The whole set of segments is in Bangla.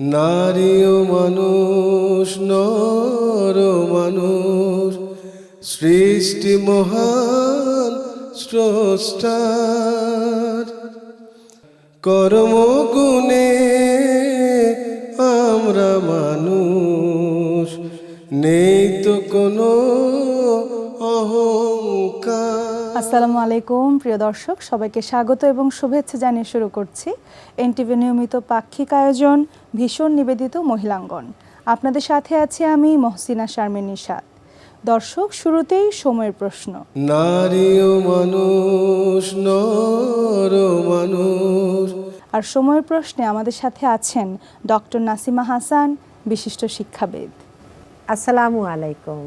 নারী ও মানুষ নর মানুষ সৃষ্টি মহান স্রষ্টার। কর্মগুণে আমরা মানুষ নেই তো কোনো আসসালামু আলাইকুম প্রিয় দর্শক। সবাইকে স্বাগত এবং শুভেচ্ছা জানিয়ে শুরু করছি এনটিভি নিয়মিত পাক্ষিক আয়োজন ভীষণ নিবেদিত মহিলাঙ্গন। আপনাদের সাথে আছি আমি মহসিনা শারমিন নিশাদ দর্শক শুরুতেই সময়ের প্রশ্ন। নারী ও মানুষ নর ও মানুষ। আর সময়ের প্রশ্নে আমাদের সাথে আছেন ডক্টর নাসিমা হাসান বিশিষ্ট শিক্ষাবিদ। আসসালামু আলাইকুম।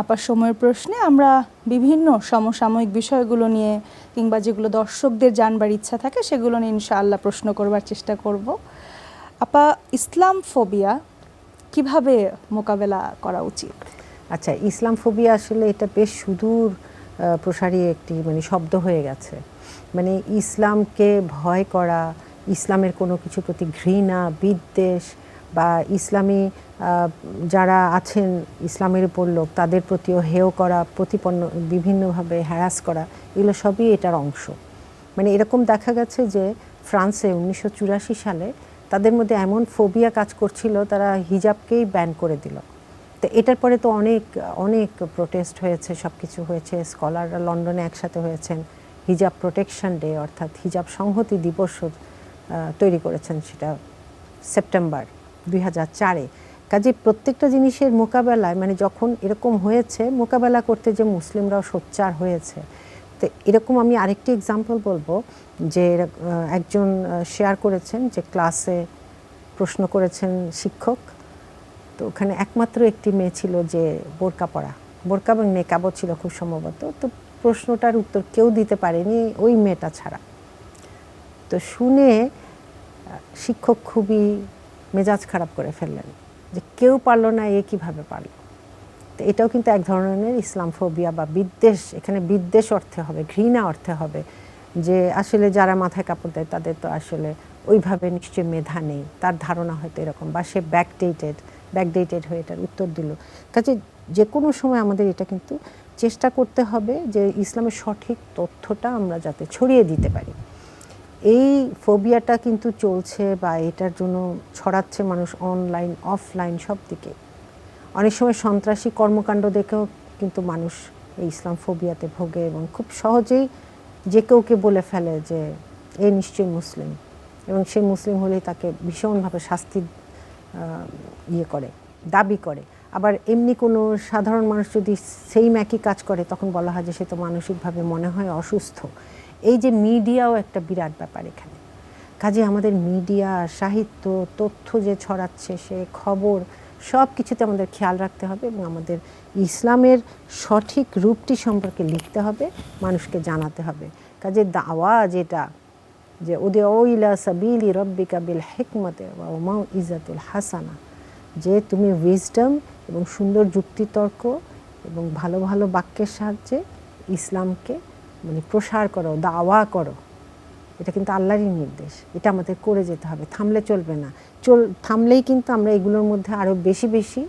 আপার সময়ের প্রশ্নে আমরা বিভিন্ন সমসাময়িক বিষয়গুলো নিয়ে কিংবা যেগুলো দর্শকদের জানবার ইচ্ছা থাকে সেগুলো নিয়ে ইনশাআল্লাহ প্রশ্ন করবার চেষ্টা করব। আপা, ইসলাম ফোবিয়া কীভাবে মোকাবেলা করা উচিত? আচ্ছা ইসলাম ফোবিয়া আসলে এটা বেশ সুদূর প্রসারী একটি মানে শব্দ হয়ে গেছে। মানে ইসলামকে ভয় করা, ইসলামের কোনো কিছু প্রতি ঘৃণা, বিদ্বেষ বা ইসলামী যারা আছেন ইসলামের উপর লোক, তাদের প্রতিও হেয় করা, প্রতিপন্ন, বিভিন্নভাবে হ্যারাস করা, এগুলো সবই এটার অংশ। মানে এরকম দেখা গেছে যে ফ্রান্সে উনিশশো চুরাশি সালে তাদের মধ্যে এমন ফোবিয়া কাজ করছিল, তারা হিজাবকেই ব্যান করে দিল। তো এটার পরে তো অনেক অনেক প্রোটেস্ট হয়েছে সব কিছু হয়েছে। স্কলাররা লন্ডনে একসাথে হয়েছেন। হিজাব প্রোটেকশন ডে অর্থাৎ হিজাব সংহতি দিবস তৈরি করেছেন সেটা সেপ্টেম্বর দুই হাজার চারে। কাজে প্রত্যেকটা জিনিসের মোকাবেলায় মানে যখন এরকম হয়েছে, মোকাবেলা করতে যে মুসলিমরাও সোচ্চার হয়েছে। তো এরকম আমি আরেকটি এক্সাম্পল বলব, যে একজন শেয়ার করেছেন যে ক্লাসে প্রশ্ন করেছেন শিক্ষক। তো ওখানে একমাত্র একটি মেয়ে ছিল যে বোরকা পরা। বোরকা এবং নেকাবও ছিল খুব সম্ভবত। তো প্রশ্নটার উত্তর কেউ দিতে পারেনি ওই মেয়েটা ছাড়া। তো শুনে শিক্ষক খুবই মেজাজ খারাপ করে ফেললেন। যে কেউ পারল না, এ কীভাবে পারল? তো এটাও কিন্তু এক ধরনের ইসলাম ফোবিয়া বা বিদ্বেষ, এখানে বিদ্বেষ অর্থে হবে, ঘৃণা অর্থে হবে, যে আসলে যারা মাথায় কাপড় দেয়, তাদের তো আসলে ওইভাবে নিশ্চয়ই মেধা নেই। তার ধারণা হয়তো এরকম বা সে ব্যাকডেটেড ব্যাকডেটেড হয়ে এটার উত্তর দিল। কাজে যে কোনো সময় আমাদের এটা কিন্তু চেষ্টা করতে হবে যে ইসলামের সঠিক তথ্যটা আমরা যাতে ছড়িয়ে দিতে পারি। এই ফোবিয়াটা কিন্তু চলছে বা এটার জন্য ছড়াচ্ছে মানুষ অনলাইন অফলাইন সব দিকে। অনেক সময় সন্ত্রাসী কর্মকাণ্ড দেখেও কিন্তু মানুষ এই ইসলাম ফোবিয়াতে ভোগে এবং খুব সহজেই যে কেউকে বলে ফেলে যে, এ নিশ্চয়ই মুসলিম। এবং সে মুসলিম হলেই তাকে ভীষণভাবে শাস্তি ইয়ে করে, দাবি করে। আবার এমনি কোনো সাধারণ মানুষ যদি সেম একই কাজ করে, তখন বলা হয় যে সে তো মানসিকভাবে মনে হয় অসুস্থ। এই যে মিডিয়াও একটা বিরাট ব্যাপার এখানে। কাজে আমাদের মিডিয়া, সাহিত্য, তথ্য যে ছড়াচ্ছে, সে খবর সব কিছুতে আমাদের খেয়াল রাখতে হবে এবং আমাদের ইসলামের সঠিক রূপটি সম্পর্কে লিখতে হবে, মানুষকে জানাতে হবে। কাজে দাওয়া যেটা, যে ওদে ওইলা সাবিলি রব্বিকা বিল হেকমতে বা ওমাউ ইজাতুল হাসানা, যে তুমি উইজডম এবং সুন্দর যুক্তিতর্ক এবং ভালো ভালো বাক্যের সাহায্যে ইসলামকে মানে প্রসার করো দাওয়া করো। এটা কিন্তু আল্লাহরই নির্দেশ। এটা আমাদের করে যেতে হবে। থামলে চলবে না। চল থামলেই কিন্তু আমরা এগুলোর মধ্যে আরও বেশি বেশি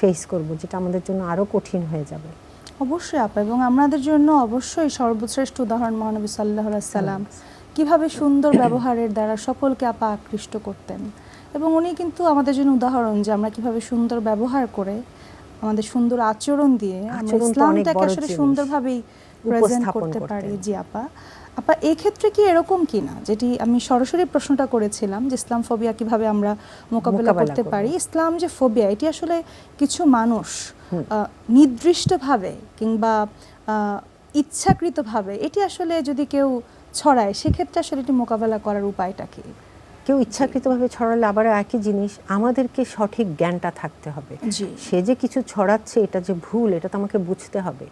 ফেস করব যেটা আমাদের জন্য আরও কঠিন হয়ে যাবে। অবশ্যই আপা এবং আমাদের জন্য অবশ্যই সর্বশ্রেষ্ঠ উদাহরণ মহানবী সাল্লাহ সাল্লাম। কীভাবে সুন্দর ব্যবহারের দ্বারা সকলকে আপা আকৃষ্ট করতেন। এবং উনি কিন্তু আমাদের জন্য উদাহরণ যে আমরা কীভাবে সুন্দর ব্যবহার করে আমাদের সুন্দর আচরণ দিয়ে আমরা ইসলামটাকে আসলে। সুন্দরভাবেই প্রেজেন্ট করতে। পারি জি আপা। আপা এই ক্ষেত্রে কি এরকম কি না? যেটি আমি সরাসরি প্রশ্নটা করেছিলাম যে ইসলাম ফোবিয়া কীভাবে আমরা মোকাবেলা করতে পারি? ইসলাম যে ফোবিয়া এটি আসলে কিছু মানুষ নির্দিষ্টভাবে কিংবা আহ, ইচ্ছাকৃতভাবে এটি আসলে যদি কেউ ছড়ায় সেক্ষেত্রে আসলে এটি মোকাবেলা করার উপায়টা কি? কেউ ইচ্ছাকৃতভাবে ছড়ালে আবার একই জিনিস আমাদেরকে সঠিক জ্ঞানটা থাকতে হবে। সে যে কিছু ছড়াচ্ছে এটা যে ভুল এটা তো আমাকে বুঝতে হবে।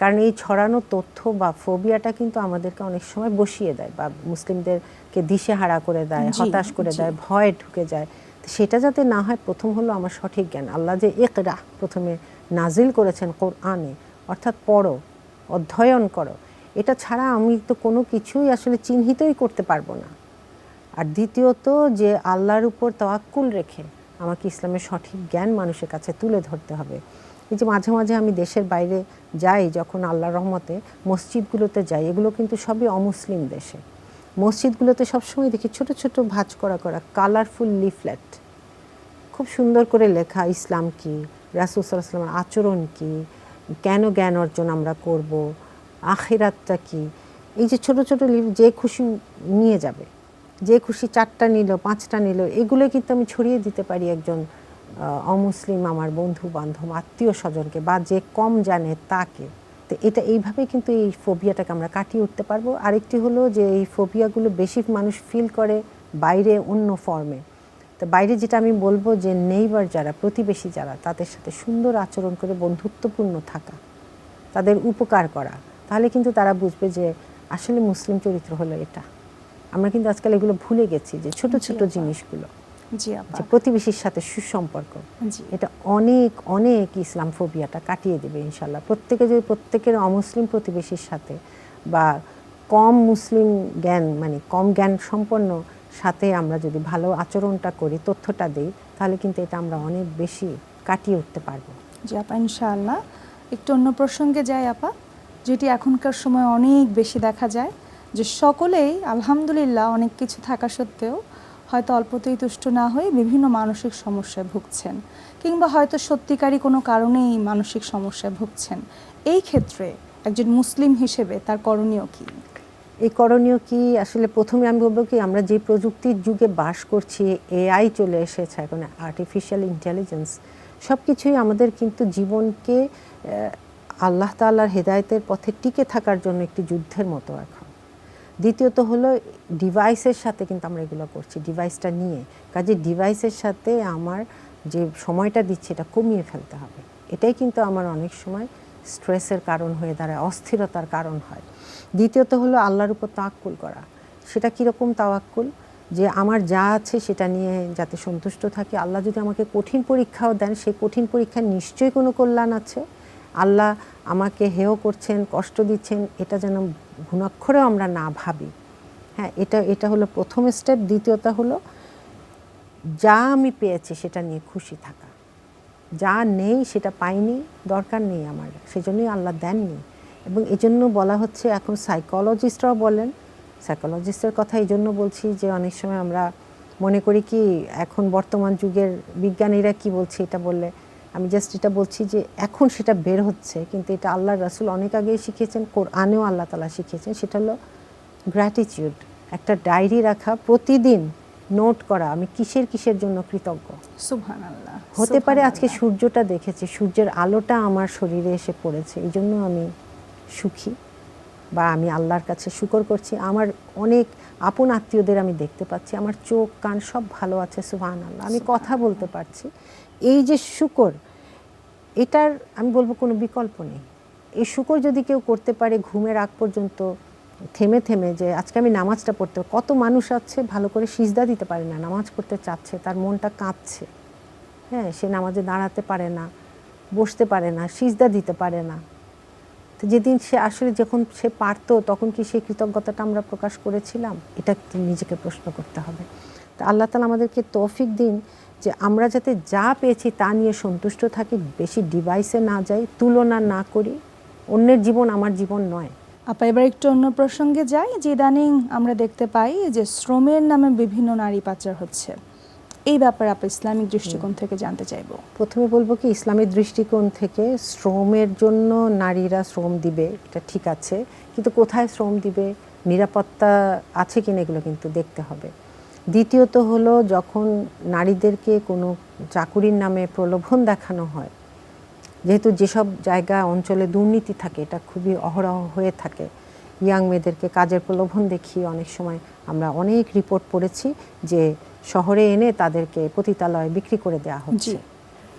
কারণ এই ছড়ানো তথ্য বা ফোবিয়াটা কিন্তু আমাদেরকে অনেক সময় বসিয়ে দেয় বা মুসলিমদেরকে দিশেহারা করে দেয় হতাশ করে দেয় ভয়ে ঢুকে যায়। সেটা যাতে না হয় প্রথম হলো আমার সঠিক জ্ঞান। আল্লাহ যে একরা প্রথমে নাজিল করেছেন কোরআনে অর্থাৎ পড়ো অধ্যয়ন করো। এটা ছাড়া আমি তো কোনো কিছুই আসলে চিহ্নিতই করতে পারব না। আর দ্বিতীয়ত যে আল্লাহর উপর তাওয়াক্কুল রেখে আমাকে ইসলামের সঠিক জ্ঞান মানুষের কাছে তুলে ধরতে হবে। এই যে মাঝে মাঝে আমি দেশের বাইরে যাই, যখন আল্লাহ রহমতে মসজিদগুলোতে যাই, এগুলো কিন্তু সবই অমুসলিম দেশে। মসজিদগুলোতে সবসময় দেখি ছোট ছোট ভাঁজ করা করা কালারফুল লিফলেট খুব সুন্দর করে লেখা, ইসলাম কি? রাসুল সাল্লামের আচরণ কি? কেন জ্ঞান অর্জন আমরা করব? আখেরাতটা কি? এই যে ছোট ছোট লিফ যে খুশি নিয়ে যাবে। যে খুশি চারটা নিল, পাঁচটা নিল, এগুলো কিন্তু আমি ছড়িয়ে দিতে পারি একজন অমুসলিম আমার বন্ধু, বান্ধব, আত্মীয় স্বজনকে বা যে কম জানে তাকে। তো এটা এইভাবে কিন্তু এই ফোবিয়াটাকে আমরা কাটিয়ে উঠতে পারব। আরেকটি হলো যে এই ফোবিয়াগুলো বেশি মানুষ ফিল করে বাইরে অন্য ফর্মে তো বাইরে যেটা আমি বলব যে নেইবার যারা, প্রতিবেশী যারা, তাদের সাথে সুন্দর আচরণ করে বন্ধুত্বপূর্ণ থাকা, তাদের উপকার করা, তাহলে কিন্তু তারা বুঝবে যে আসলে মুসলিম চরিত্র হলো এটা। আমরা কিন্তু আজকাল এগুলো ভুলে গেছি যে ছোট ছোট জিনিসগুলো জি আপা। যে প্রতিবেশীর সাথে সুসম্পর্ক জি। এটা অনেক অনেক ইসলাম ফোবিয়াটা কাটিয়ে দেবে ইনশাল্লাহ। প্রত্যেকে যদি প্রত্যেকের অমুসলিম প্রতিবেশীর সাথে বা কম মুসলিম জ্ঞান মানে কম জ্ঞান সম্পন্ন সাথে আমরা যদি ভালো আচরণটা করি তথ্যটা দিই তাহলে কিন্তু এটা আমরা অনেক বেশি কাটিয়ে উঠতে পারব। জি আপা ইনশাআল্লাহ। একটু অন্য প্রসঙ্গে যাই আপা যেটি এখনকার সময় অনেক বেশি দেখা যায়। যে সকলেই আলহামদুলিল্লাহ অনেক কিছু থাকা সত্ত্বেও হয়তো অল্পতেই তুষ্ট না হয়ে বিভিন্ন মানসিক সমস্যায় ভুগছেন কিংবা হয়তো সত্যিকারই কোনো কারণেই মানসিক সমস্যায় ভুগছেন। এই ক্ষেত্রে একজন মুসলিম হিসেবে তার করণীয় কি? এই করণীয় কি? আসলে প্রথমে আমি বলব কি, আমরা যে প্রযুক্তির যুগে বাস করছি, এআই চলে এসেছে, এখন আর্টিফিশিয়াল ইন্টেলিজেন্স সব কিছুই আমাদের কিন্তু জীবনকে আল্লাহ তাল্লাহর হেদায়েতের পথে টিকে থাকার জন্য একটি যুদ্ধের মতো এখন। দ্বিতীয়ত হলো ডিভাইসের সাথে কিন্তু আমরা এগুলো করছি, ডিভাইসটা নিয়ে। কাজে ডিভাইসের সাথে আমার যে সময়টা দিচ্ছে এটা কমিয়ে ফেলতে হবে। এটাই কিন্তু আমার অনেক সময় স্ট্রেসের কারণ হয়ে দাঁড়ায়, অস্থিরতার কারণ হয়। দ্বিতীয়ত হলো আল্লাহর উপর তাওয়াক্কুল করা। সেটা কীরকম তাওয়াক্কুল? যে আমার যা আছে সেটা নিয়ে যাতে সন্তুষ্ট থাকি। আল্লাহ যদি আমাকে কঠিন পরীক্ষাও দেন, সেই কঠিন পরীক্ষার নিশ্চয়ই কোনো কল্যাণ আছে। আল্লাহ আমাকে হেয় করছেন, কষ্ট দিচ্ছেন, এটা যেন ঘুণাক্ষরেও আমরা না ভাবি। হ্যাঁ এটা এটা হলো প্রথম স্টেপ দ্বিতীয়টা হলো যা আমি পেয়েছি সেটা নিয়ে খুশি থাকা। যা নেই সেটা পাইনি, দরকার নেই আমার, সেজন্যই আল্লাহ দেননি। এবং এজন্য বলা হচ্ছে, এখন সাইকোলজিস্টরাও বলেন সাইকোলজিস্টের কথা এই জন্য বলছি যে অনেক সময় আমরা মনে করি কি, এখন বর্তমান যুগের বিজ্ঞানীরা কি বলছে এটা বললে আমি জাস্ট এটা বলছি যে এখন সেটা বের হচ্ছে কিন্তু এটা আল্লাহ রাসুল অনেক আগেই শিখিয়েছেন কোরআনেও আল্লাহ তালা শিখিয়েছেন সেটা হলো গ্র্যাটিটিউড একটা ডায়েরি রাখা প্রতিদিন নোট করা আমি কিসের কিসের জন্য কৃতজ্ঞ? আল্লাহ হতে পারে আজকে সূর্যটা দেখেছি সূর্যের আলোটা আমার শরীরে এসে পড়েছে এই জন্য আমি সুখী বা আমি আল্লাহর কাছে শুকর করছি। আমার অনেক আপন আত্মীয়দের আমি দেখতে পাচ্ছি আমার চোখ কান সব ভালো আছে সুহান আল্লাহ আমি কথা বলতে পারছি। এই যে শুকর এটার, আমি বলব কোনো বিকল্প নেই। এই শুকর যদি কেউ করতে পারে ঘুমের আগ পর্যন্ত থেমে থেমে যে আজকে আমি নামাজটা পড়তে কত মানুষ আছে ভালো করে সিজদা দিতে পারে না, নামাজ পড়তে চাচ্ছে, তার মনটা কাঁদছে হ্যাঁ সে নামাজে দাঁড়াতে পারে না, বসতে পারে না, সিজদা দিতে পারে না। তো যেদিন সে আসলে যখন সে পারতো, তখন কি সেই কৃতজ্ঞতাটা আমরা প্রকাশ করেছিলাম? এটা নিজেকে প্রশ্ন করতে হবে। তো আল্লাহ তালা আমাদেরকে তৌফিক দিন। যে আমরা যাতে যা পেয়েছি তা নিয়ে সন্তুষ্ট থাকি বেশি ডিভাইসে না যাই তুলনা না করি অন্যের জীবন আমার জীবন নয়। আপা এবার একটু অন্য প্রসঙ্গে যাই। যে ইদানিং আমরা দেখতে পাই যে শ্রমের নামে বিভিন্ন নারী পাচার হচ্ছে। এই ব্যাপারে আপা ইসলামিক দৃষ্টিকোণ থেকে জানতে চাইব। প্রথমে বলব কি ইসলামিক দৃষ্টিকোণ থেকে শ্রমের জন্য নারীরা শ্রম দিবে এটা ঠিক আছে। কিন্তু কোথায় শ্রম দিবে নিরাপত্তা আছে কিনা এগুলো কিন্তু দেখতে হবে। দ্বিতীয়ত হলো যখন নারীদেরকে কোনো চাকুরির নামে প্রলোভন দেখানো হয় যেহেতু যেসব জায়গা অঞ্চলে দুর্নীতি থাকে এটা খুবই অহরহ হয়ে থাকে ইয়াং মেয়েদেরকে কাজের প্রলোভন দেখিয়ে অনেক সময় আমরা অনেক রিপোর্ট পড়েছি যে শহরে এনে তাদেরকে পতিতালয়ে বিক্রি করে দেওয়া হচ্ছে।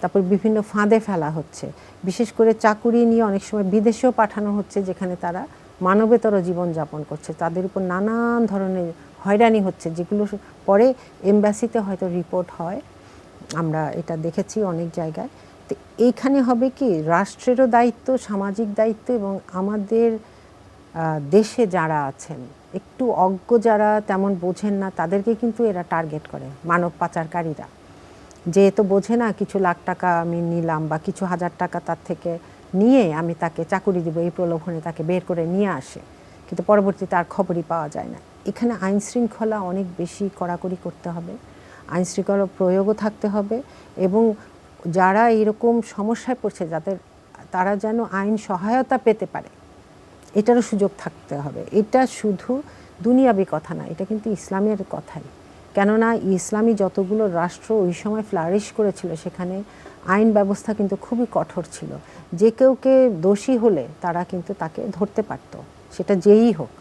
তারপর বিভিন্ন ফাঁদে ফেলা হচ্ছে। বিশেষ করে চাকুরি নিয়ে অনেক সময় বিদেশেও পাঠানো হচ্ছে যেখানে তারা মানবেতর জীবনযাপন করছে। তাদের উপর নানান ধরনের হয়রানি হচ্ছে। যেগুলো পরে এমবাসিতে হয়তো রিপোর্ট হয়। আমরা এটা দেখেছি অনেক জায়গায়। তো এইখানে হবে কি, রাষ্ট্রেরও দায়িত্ব, সামাজিক দায়িত্ব এবং আমাদের দেশে যারা আছেন, একটু অজ্ঞ যারা তেমন বোঝেন না, তাদেরকে কিন্তু এরা টার্গেট করে মানব পাচারকারীরা। যে তো বোঝে না, কিছু লাখ টাকা আমি নিলাম বা কিছু হাজার টাকা তার থেকে নিয়ে আমি তাকে চাকুরি দিব, এই প্রলোভনে তাকে বের করে নিয়ে আসে। কিন্তু পরবর্তীতে আর খবরই পাওয়া যায় না। এখানে আইন শৃঙ্খলা অনেক বেশি কড়াকড়ি করতে হবে আইন শৃঙ্খলা প্রয়োগও থাকতে হবে এবং যারা এরকম সমস্যায় পড়ছে যাদের, তারা যেন আইন সহায়তা পেতে পারে, এটারও সুযোগ থাকতে হবে। এটা শুধু দুনিয়াবি কথা না, এটা কিন্তু ইসলামের কথাই। কেননা ইসলামী যতগুলো রাষ্ট্র ওই সময় ফ্লারিশ করেছিল, সেখানে আইন ব্যবস্থা কিন্তু খুবই কঠোর ছিল। যে কেউকে দোষী হলে তারা কিন্তু তাকে ধরতে পারত, সেটা যেই হোক।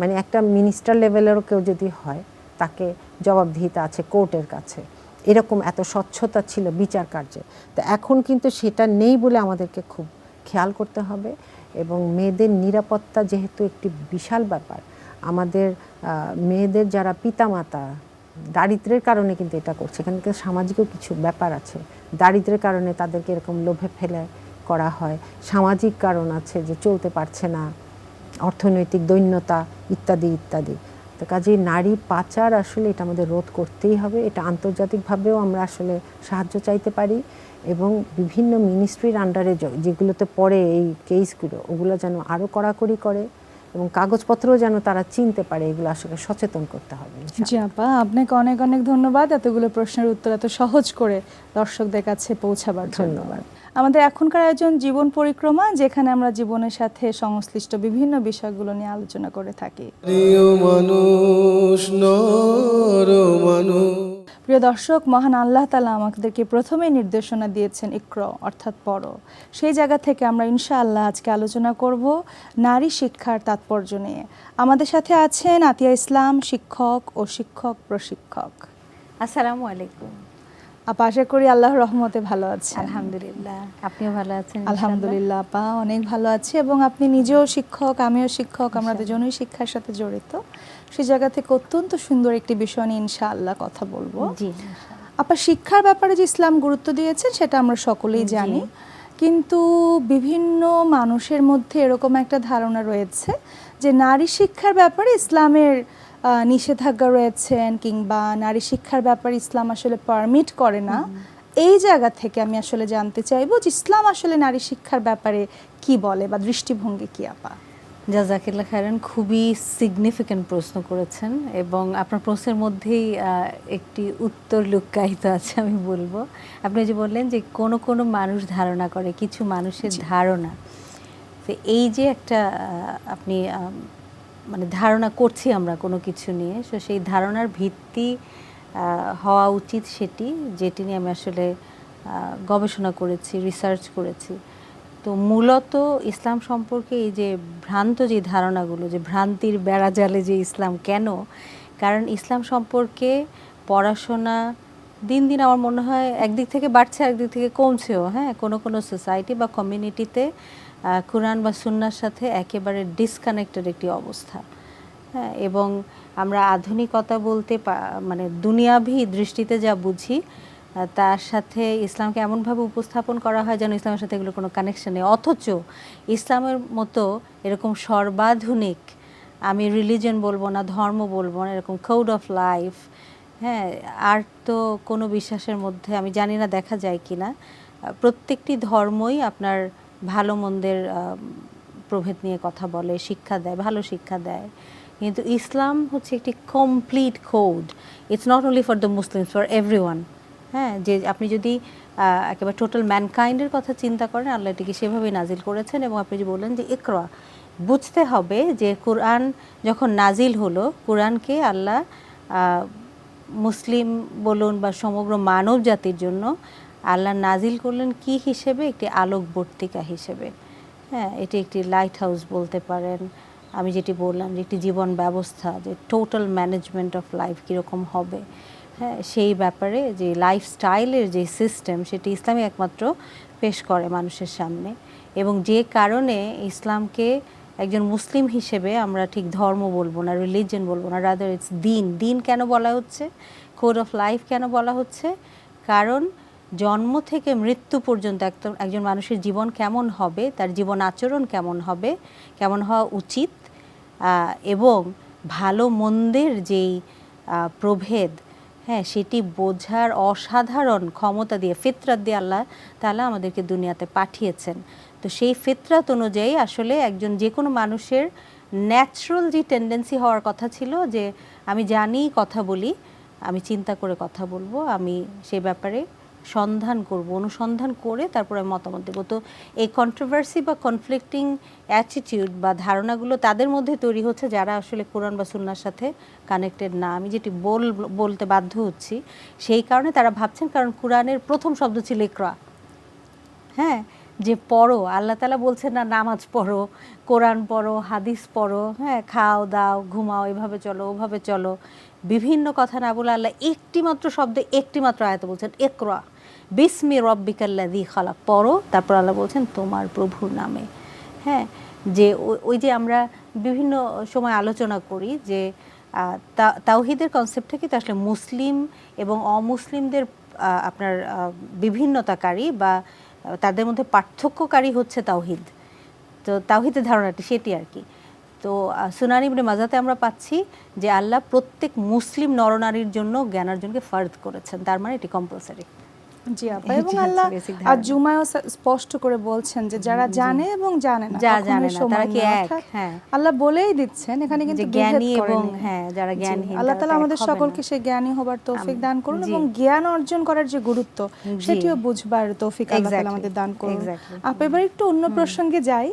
মানে একটা মিনিস্টার লেভেলেরও কেউ যদি হয়, তাকে জবাবদিহিতা আছে কোর্টের কাছে। এরকম এত স্বচ্ছতা ছিল বিচার কার্যে। তো এখন কিন্তু সেটা নেই বলে আমাদেরকে খুব খেয়াল করতে হবে এবং মেয়েদের নিরাপত্তা যেহেতু একটি বিশাল ব্যাপার, আমাদের মেয়েদের যারা পিতামাতা, দারিদ্রের কারণে কিন্তু এটা করছে। এখানে কিন্তু সামাজিকও কিছু ব্যাপার আছে। দারিদ্রের কারণে তাদেরকে এরকম লোভে ফেলে করা হয়। সামাজিক কারণ আছে যে চলতে পারছে না। অর্থনৈতিক দৈন্যতা ইত্যাদি ইত্যাদি। তো কাজেই নারী পাচার আসলে এটা আমাদের রোধ করতেই হবে। এটা আন্তর্জাতিকভাবেও আমরা আসলে সাহায্য চাইতে পারি এবং বিভিন্ন মিনিস্ট্রির আন্ডারে যেগুলোতে পড়ে এই কেসগুলো ওগুলো যেন আরও কড়াকড়ি করে এবং কাগজপত্রও যেন তারা চিনতে পারে এগুলো আসলে সচেতন করতে হবে জি আপা আপনাকে অনেক অনেক ধন্যবাদ। এতগুলো প্রশ্নের উত্তর এত সহজ করে দর্শকদের কাছে পৌঁছাবার ধন্যবাদ। আমাদের এখনকার আয়োজন জীবন পরিক্রমা যেখানে আমরা জীবনের সাথে সংশ্লিষ্ট বিভিন্ন বিষয়গুলো নিয়ে আলোচনা করে থাকি। প্রিয় দর্শক মহান আল্লাহ তালা আমাদেরকে প্রথমেই নির্দেশনা দিয়েছেন ইক্র অর্থাৎ পড়ো। সেই জায়গা থেকে আমরা ইনশাআল্লাহ আজকে আলোচনা করব নারী শিক্ষার তাৎপর্য নিয়ে। আমাদের সাথে আছেন আতিয়া ইসলাম শিক্ষক ও শিক্ষক প্রশিক্ষক। আসসালামু আলাইকুম। আপা আশা করি আল্লাহর রহমতে ভালো আছেন। আলহামদুলিল্লাহ আপনিও ভালো আছেন আলহামদুলিল্লাহ আপা অনেক ভালো আছি এবং আপনি নিজেও শিক্ষক আমিও শিক্ষক আমরা দুজনেই শিক্ষার সাথে জড়িত। সেই জায়গা থেকে অত্যন্ত সুন্দর একটি বিষয় নিয়ে ইনশাআল্লাহ কথা বলব। জি আপা শিক্ষার ব্যাপারে যে ইসলাম গুরুত্ব দিয়েছেন সেটা আমরা সকলেই জানি। কিন্তু বিভিন্ন মানুষের মধ্যে এরকম একটা ধারণা রয়েছে যে নারী শিক্ষার ব্যাপারে ইসলামের নিষেধাজ্ঞা রয়েছেন কিংবা নারী শিক্ষার ব্যাপারে ইসলাম আসলে পারমিট করে না এই জায়গা থেকে আমি আসলে জানতে চাইব যে ইসলাম আসলে নারী শিক্ষার ব্যাপারে কি বলে বা দৃষ্টিভঙ্গি কি আপা? জাজাকিল্লা খায়রান খুবই সিগনিফিক্যান্ট প্রশ্ন করেছেন এবং আপনার প্রশ্নের মধ্যেই একটি উত্তর লুক্কায়িত আছে আমি বলব। আপনি যে বললেন যে কোনো কোনো মানুষ ধারণা করে কিছু মানুষের ধারণা। তো এই যে একটা আপনি মানে ধারণা করছি আমরা কোনো কিছু নিয়ে। সো সেই ধারণার ভিত্তি হওয়া উচিত সেটি, যেটি নিয়ে আমি আসলে গবেষণা করেছি রিসার্চ করেছি। তো মূলত ইসলাম সম্পর্কে এই যে ভ্রান্ত যে ধারণাগুলো, যে ভ্রান্তির বেড়াজালে যে ইসলাম কেন? কারণ ইসলাম সম্পর্কে পড়াশোনা দিন দিন আমার মনে হয় একদিক থেকে বাড়ছে, একদিক থেকে কমছেও। হ্যাঁ কোনো কোনো সোসাইটি বা কমিউনিটিতে কোরআন বা সুন্নার সাথে একেবারে ডিসকানেক্টেড একটি অবস্থা। হ্যাঁ এবং আমরা আধুনিকতা বলতে মানে দুনিয়াভি দৃষ্টিতে যা বুঝি তার সাথে ইসলামকে এমনভাবে উপস্থাপন করা হয় যেন ইসলামের সাথে এগুলো কোনো কানেকশন নেই। অথচ ইসলামের মতো এরকম সর্বাধুনিক, আমি রিলিজন বলব না, ধর্ম বলব না, এরকম কোড অফ লাইফ হ্যাঁ আর তো কোনো বিশ্বাসের মধ্যে আমি জানি না দেখা যায় কি না প্রত্যেকটি ধর্মই আপনার ভালো মন্দের প্রভেদ নিয়ে কথা বলে, শিক্ষা দেয়, ভালো শিক্ষা দেয়। কিন্তু ইসলাম হচ্ছে একটি complete code it's not only for the Muslims for every হ্যাঁ যে আপনি যদি একেবারে টোটাল ম্যানকাইন্ডের কথা চিন্তা করেন, আল্লাহ এটিকে সেভাবেই নাজিল করেছেন এবং আপনি যে বললেন যে ইকরা, বুঝতে হবে যে কোরআন যখন নাজিল হলো, কোরআনকে আল্লাহ মুসলিম বলুন বা সমগ্র মানব জাতির জন্য আল্লাহ নাজিল করলেন কি হিসেবে? একটি আলোকবর্তিকা হিসেবে। হ্যাঁ এটি একটি লাইট হাউস বলতে পারেন। আমি যেটি বললাম যে একটি জীবন ব্যবস্থা, যে টোটাল ম্যানেজমেন্ট অফ লাইফ কীরকম হবে। হ্যাঁ সেই ব্যাপারে যে লাইফস্টাইলের যে সিস্টেম সেটি ইসলামই একমাত্র পেশ করে মানুষের সামনে। এবং যে কারণে ইসলামকে একজন মুসলিম হিসেবে আমরা ঠিক ধর্ম বলব না রিলিজন বলব না রাদার ইটস দিন দিন কেন বলা হচ্ছে? কোড অফ লাইফ কেন বলা হচ্ছে? কারণ জন্ম থেকে মৃত্যু পর্যন্ত একদম একজন মানুষের জীবন কেমন হবে, তার জীবন আচরণ কেমন হবে, কেমন হওয়া উচিত এবং ভালো মন্দের যেই প্রভেদ হ্যাঁ সেটি বোঝার অসাধারণ ক্ষমতা দিয়ে, ফিতরাত দিয়ে আল্লাহ তাআলা আমাদেরকে দুনিয়াতে পাঠিয়েছেন। তো সেই ফিতরাত অনুযায়ী আসলে একজন যে কোনো মানুষের ন্যাচারাল যে টেন্ডেন্সি হওয়ার কথা ছিল যে, আমি জানি কথা বলি, আমি চিন্তা করে কথা বলব, আমি সে ব্যাপারে সন্ধান করব, অনুসন্ধান করে তারপরে মতামত দেবো। তো এই কন্ট্রোভার্সি বা কনফ্লিক্টিং অ্যাটিটিউড বা ধারণাগুলো তাদের মধ্যে তৈরি হচ্ছে যারা আসলে কোরআন বা সুন্নার সাথে কানেক্টেড না। আমি যেটি বল, বলতে বাধ্য হচ্ছি, সেই কারণে তারা ভাবছেন কারণ কোরআনের প্রথম শব্দ ছিল ইকরা। হ্যাঁ যে পড়ো, আল্লাহ তালা বলছেন না, নামাজ পড়ো, কোরআন পড়ো, হাদিস পড়ো হ্যাঁ খাও, দাও, ঘুমাও, এভাবে চলো, ওভাবে চলো। বিভিন্ন কথা না বলে আল্লাহ একটি মাত্র শব্দে একটি মাত্র আয়ত বলছেন একরা বিসমি রব্বিকাল্লাদি খালাক। পড়ো, তারপর আল্লাহ বলছেন, তোমার প্রভুর নামে। হ্যাঁ যে ওই যে আমরা বিভিন্ন সময় আলোচনা করি যে তাওহিদের কনসেপ্টটা কিন্তু আসলে মুসলিম এবং অমুসলিমদের আপনার বিভিন্নতাকারী বা তাদের মধ্যে পার্থক্যকারী হচ্ছে তাওহিদ। তো তাওহিদের ধারণাটি সেটি আর কি। তো সুনানি ইবনে মাজাতে আমরা পাচ্ছি যে আল্লাহ প্রত্যেক মুসলিম নরনারীর জন্য জ্ঞানার্জনকে ফার্দ করেছেন। তার মানে এটি কম্পালসারি জি আপা এবং আল্লাহ আর জুমায়ও স্পষ্ট করে বলছেন যে যারা জানে এবং জানে না যা জানে না, তারা কি এক? হ্যাঁ। আল্লাহ বলেই দিচ্ছেন এখানে কিন্তু জ্ঞানী এবং হ্যাঁ, যারা জ্ঞানহীন আল্লাহ তাআলা আমাদের সকলকে সেই জ্ঞানী হবার তৌফিক দান করুন এবং জ্ঞান অর্জন করার যে গুরুত্ব সেটিও বুঝবার তৌফিক আল্লাহ তাআলা আমাদের দান করুন. আপা এবার একটু অন্য প্রসঙ্গে যাই।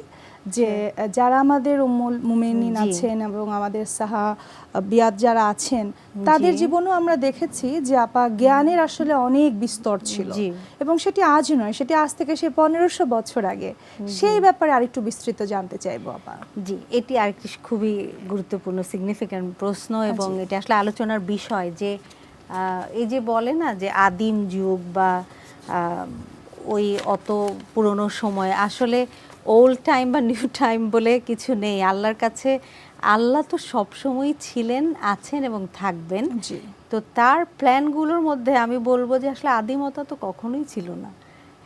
যে যারা আমাদের উম্মুল মুমিনিন আছেন এবং আমাদের সাহা বিয়াত যারা আছেন তাদের। জীবনেও আমরা দেখেছি যে আপা জ্ঞানের আসলে অনেক বিস্তর ছিল। এবং সেটি আজ নয় সেটি আজ থেকে সে পনেরোশো বছর আগে। সেই ব্যাপারে আরেকটু বিস্তৃত জানতে চাইব আপা। জি এটি আরেকটি খুবই গুরুত্বপূর্ণ সিগনিফিক্যান্ট প্রশ্ন এবং এটি আসলে আলোচনার বিষয় যে আহ, এই যে বলে না যে আদিম যুগ বা আহ, ওই অত পুরনো সময় আসলে ওল্ড টাইম বা নিউ টাইম বলে কিছু নেই। আল্লাহর কাছে আল্লাহ তো সবসময়ই ছিলেন আছেন এবং থাকবেন। তো তার প্ল্যানগুলোর মধ্যে আমি বলব যে আসলে আদিমতা তো কখনোই ছিল না।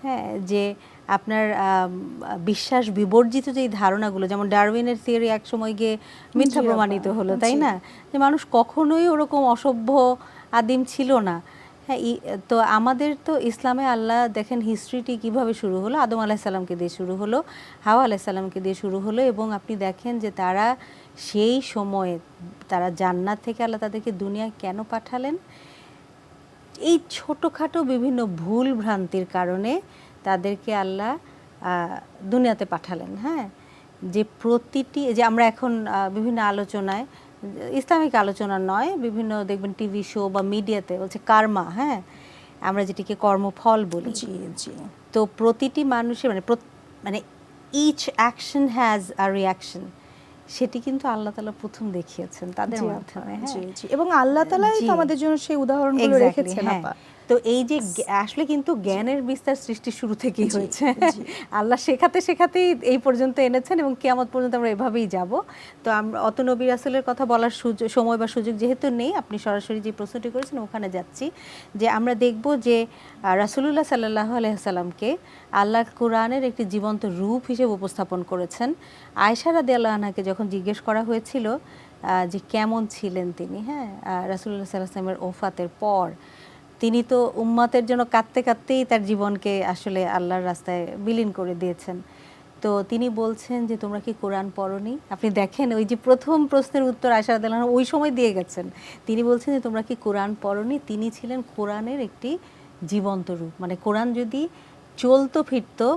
হ্যাঁ যে আপনার বিশ্বাস বিবর্জিত যেই ধারণাগুলো যেমন ডারউইনের থিওরি এক সময় গিয়ে মিথ্যা প্রমাণিত হলো তাই না? যে মানুষ কখনোই ওরকম অসভ্য আদিম ছিল না। হ্যাঁ তো আমাদের তো ইসলামে আল্লাহ দেখেন হিস্ট্রিটি কীভাবে শুরু হলো? আদম আলাহিসাল্লামকে দিয়ে শুরু হলো, হাওয়া আলাহিসাল্লামকে দিয়ে শুরু হলো এবং আপনি দেখেন যে তারা সেই সময়ে তারা জান্নাত থেকে আল্লাহ তাদেরকে দুনিয়ায় কেন পাঠালেন? এই ছোটোখাটো বিভিন্ন ভুল ভ্রান্তির কারণে তাদেরকে আল্লাহ দুনিয়াতে পাঠালেন হ্যাঁ? যে প্রতিটি, যে আমরা এখন বিভিন্ন আলোচনায় ইসলামিক আলোচনা নয় বিভিন্ন দেখবেন টিভি শো বা মিডিয়াতে বলছে কার্মা হ্যাঁ? আমরা যেটিকে কর্মফল বলি। জি জি। তো প্রতিটি মানুষের মানে মানে each action has a reaction সেটি কিন্তু আল্লাহ তালা প্রথম দেখিয়েছেন তাদের মাধ্যমে হ্যাঁ? এবং আল্লাহ তালাই তো আমাদের জন্য সেই উদাহরণগুলো Exactly, রেখেছেন হ্যাঁ। তো এই যে আসলে কিন্তু জ্ঞানের বিস্তার সৃষ্টি শুরু থেকেই হয়েছে। আল্লাহ শেখাতে শেখাতেই এই পর্যন্ত এনেছেন এবং কেয়ামত পর্যন্ত আমরা এভাবেই যাব। তো আমরা অত নবী রাসুলের কথা বলার সুযোগ সময় বা সুযোগ যেহেতু নেই আপনি সরাসরি যে প্রশ্নটি করেছেন ওখানে যাচ্ছি। যে আমরা দেখব যে রাসুলুল্লাহ সাল্লাহ আলহামকে আল্লাহ কোরআনের একটি জীবন্ত রূপ হিসেবে উপস্থাপন করেছেন। আয়সা রাদি আল্লাহ আনহাকে যখন জিজ্ঞেস করা হয়েছিল যে কেমন ছিলেন তিনি হ্যাঁ রাসুল্লাহ সাল্লাহ আসলামের ওফাতের পর তিনি তো উম্মাতের জন্য কাঁদতে কাঁদতেই তার জীবনকে আসলে আল্লাহর রাস্তায় বিলীন করে দিয়েছেন। তো তিনি বলছেন যে তোমরা কি কোরআন পড়নি? আপনি দেখেন ওই যে প্রথম প্রশ্নের উত্তর আশা আদালান ওই সময় দিয়ে গেছেন। তিনি বলছেন যে তোমরা কি কোরআন পড়নি? তিনি ছিলেন কোরআনের একটি জীবন্ত রূপ। মানে কোরআন যদি চলতো ফিরতো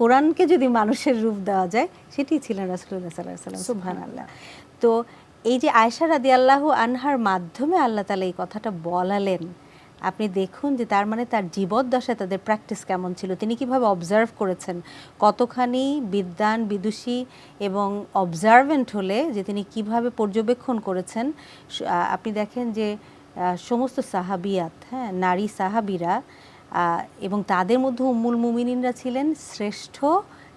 কোরআনকে যদি মানুষের রূপ দেওয়া যায় সেটি ছিলেন রাসুল্লাহ সাল্লাহ সাল্লাম সুবহান আল্লাহ তো এই যে আয়সা রাদি আল্লাহ আনহার মাধ্যমে আল্লাহ তালা এই কথাটা বলালেন। আপনি দেখুন যে তার মানে তার জীবদ্দশায় তাদের প্র্যাকটিস কেমন ছিল। তিনি কীভাবে অবজার্ভ করেছেন? কতখানি বিদ্যান বিদুষী এবং অবজারভেন্ট হলে যে তিনি কীভাবে পর্যবেক্ষণ করেছেন? আপনি দেখেন যে সমস্ত সাহাবিয়াত হ্যাঁ নারী সাহাবিরা এবং তাদের মধ্যে উম্মুল মুমিনিনরা ছিলেন শ্রেষ্ঠ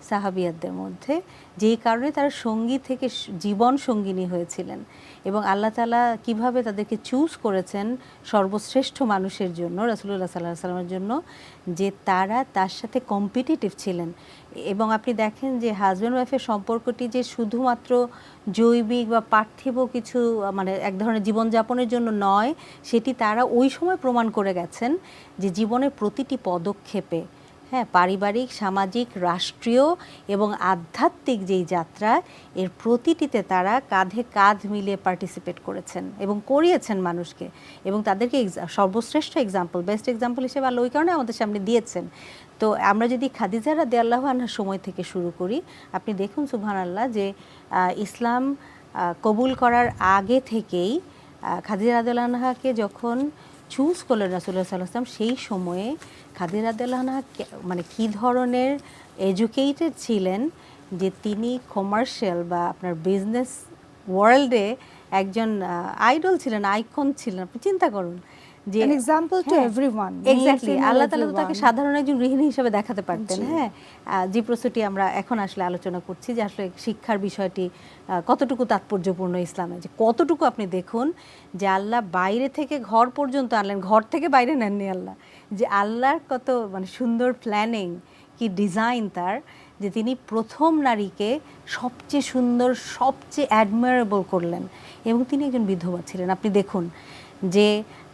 সাহাবিয়াতদের মধ্যে, যেই কারণে তারা সঙ্গী থেকে জীবন সঙ্গিনী হয়েছিলেন। এবং আল্লাহ তালা কীভাবে তাদেরকে চুজ করেছেন সর্বশ্রেষ্ঠ মানুষের জন্য, রাসুলুল্লাহ সাল্লাহ সাল্লামের জন্য, যে তারা তার সাথে কম্পিটিটিভ ছিলেন। এবং আপনি দেখেন যে হাজব্যান্ড ওয়াইফের সম্পর্কটি যে শুধুমাত্র জৈবিক বা পার্থিব কিছু মানে এক ধরনের জীবনযাপনের জন্য নয়, সেটি তারা ওই সময় প্রমাণ করে গেছেন যে জীবনের প্রতিটি পদক্ষেপে হ্যাঁ পারিবারিক, সামাজিক, রাষ্ট্রীয় এবং আধ্যাত্মিক যেই যাত্রা, এর প্রতিটিতে তারা কাঁধে কাঁধ মিলিয়ে পার্টিসিপেট করেছেন এবং করিয়েছেন মানুষকে এবং তাদেরকে সর্বশ্রেষ্ঠ এক্সাম্পল বেস্ট এক্সাম্পল হিসেবে আল্লাহ ওই কারণে আমাদের সামনে দিয়েছেন। তো আমরা যদি খাদিজা রাদি আল্লাহ আনহার সময় থেকে শুরু করি, আপনি দেখুন সুবহান আল্লাহ যে ইসলাম কবুল করার আগে থেকেই খাদিজা রাদিয়াল্লাহু আনহাকে যখন চুজ করলেন রাসুল্লাহ সাল্লাম সেই সময়ে খাদির রাদিয়াল্লাহু মানে কি ধরনের এডুকেটেড ছিলেন যে তিনি কমার্শিয়াল বা আপনার বিজনেস ওয়ার্ল্ডে একজন আইডল ছিলেন আইকন ছিলেন, আপনি চিন্তা করুন। যে An example to everyone, exactly আল্লাহ তালা তো তাকে সাধারণ একজন গৃহিণী হিসেবে দেখাতে পারতেন হ্যাঁ? যে প্রশ্নটি আমরা এখন আসলে আলোচনা করছি যে আসলে শিক্ষার বিষয়টি কতটুকু তাৎপর্যপূর্ণ ইসলামে? যে কতটুকু আপনি দেখুন যে আল্লাহ বাইরে থেকে ঘর পর্যন্ত আনলেন ঘর থেকে বাইরে নেননি আল্লাহ। যে আল্লাহর কত মানে সুন্দর প্ল্যানিং কি ডিজাইন তার যে তিনি প্রথম নারীকে সবচেয়ে সুন্দর সবচেয়ে অ্যাডমারেবল করলেন। এবং তিনি একজন বিধবা ছিলেন। আপনি দেখুন যে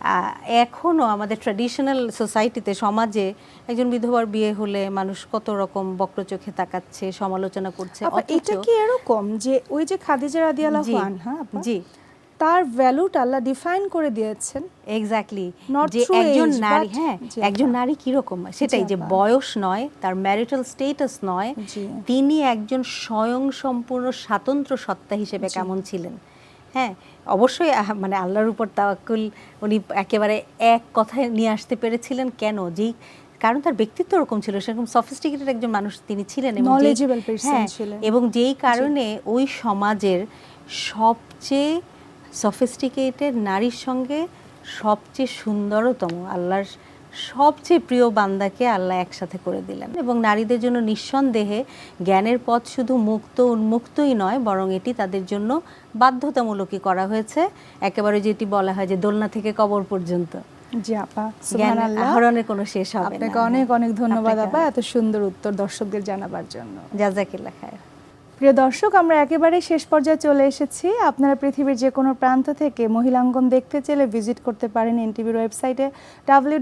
আহ, এখনও আমাদের ট্র্যাডিশনাল সোসাইটিতে সমাজে একজন বিধবার বিয়ে হলে মানুষ কত রকম বক্রচোখে তাকাচ্ছে সমালোচনা করছে এটা কি এরকম যে ওই যে খাদিজা রাদিয়াল্লাহু আনহা জি। তার ভ্যালুটা আল্লাহ ডিফাইন করে দিয়েছেন? এক্স্যাক্টলি যে একজন নারী হ্যাঁ একজন নারী কীরকম? সেটাই যে বয়স নয় তার ম্যারিটাল স্টেটাস নয় তিনি একজন স্বয়ং সম্পূর্ণ স্বাতন্ত্র সত্তা হিসেবে কেমন ছিলেন? হ্যাঁ অবশ্যই মানে আল্লাহর উপর তাওয়াক্কুল উনি একেবারে এক কথায় নিয়ে আসতে পেরেছিলেন কেন যেই কারণ তার ব্যক্তিত্ব ওরকম ছিল সেরকম সফিস্টিকেটেড একজন মানুষ তিনি ছিলেন এবং হ্যাঁ, ছিলেন। এবং যেই কারণে ওই সমাজের সবচেয়ে সফিস্টিকেটেড নারীর সঙ্গে সবচেয়ে সুন্দরতম আল্লাহর সবচেয়ে প্রিয় বান্দাকে আল্লাহ একসাথে করে দিলেন। এবং নারীদের জন্য নিঃসন্দেহে জ্ঞানের পথ শুধু মুক্ত উন্মুক্তই নয় বরং এটি তাদের জন্য বাধ্যতামূলকই করা হয়েছে। একেবারে যেটি বলা হয় যে দোলনা থেকে কবর পর্যন্ত। জি আপা আহরণের কোনো শেষ হবে আপনাকে অনেক অনেক ধন্যবাদ আপা এত সুন্দর উত্তর দর্শকদের জানাবার জন্য। যা জাজাকিল্লা খায় প্রিয় দর্শক, আমরা একেবারে শেষ পর্যায়ে চলে এসেছি। আপনারা পৃথিবীর যে কোনো প্রান্ত থেকে মহিলাঙ্গন দেখতে চাইলে ভিজিট করতে পারেন এনটিভির ওয়েবসাইটে ডাব্লিউ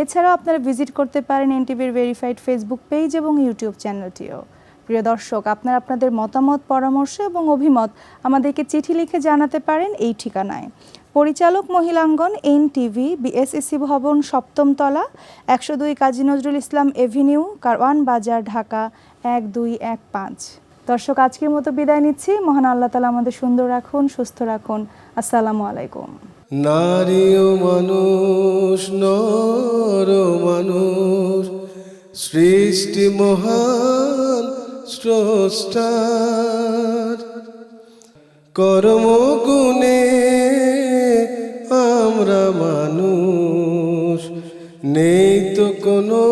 এছাড়াও আপনারা ভিজিট করতে পারেন এনটিভির ভেরিফাইড ফেসবুক পেজ এবং ইউটিউব চ্যানেলটিও। প্রিয় দর্শক, আপনারা আপনাদের মতামত, পরামর্শ এবং অভিমত আমাদেরকে চিঠি লিখে জানাতে পারেন এই ঠিকানায়। পরিচালক মহিলাঙ্গন এন টিভি বিএসএসসি ভবন সপ্তম তলা একশো দুই কাজী নজরুল ইসলাম এভিনিউ, কারওয়ান বাজার, ঢাকা, এক দুই এক পাঁচ। দর্শক, আজকের মতো বিদায় নিচ্ছি। মহান আল্লাহ তালা আমাদের সুন্দর রাখুন, সুস্থ রাখুন। আসসালামু আলাইকুম। নারী ও মানুষ, নর মানুষ, সৃষ্টি মহান স্রষ্টার, কর্মগুণে আমরা মানুষ। নেই তো কোনো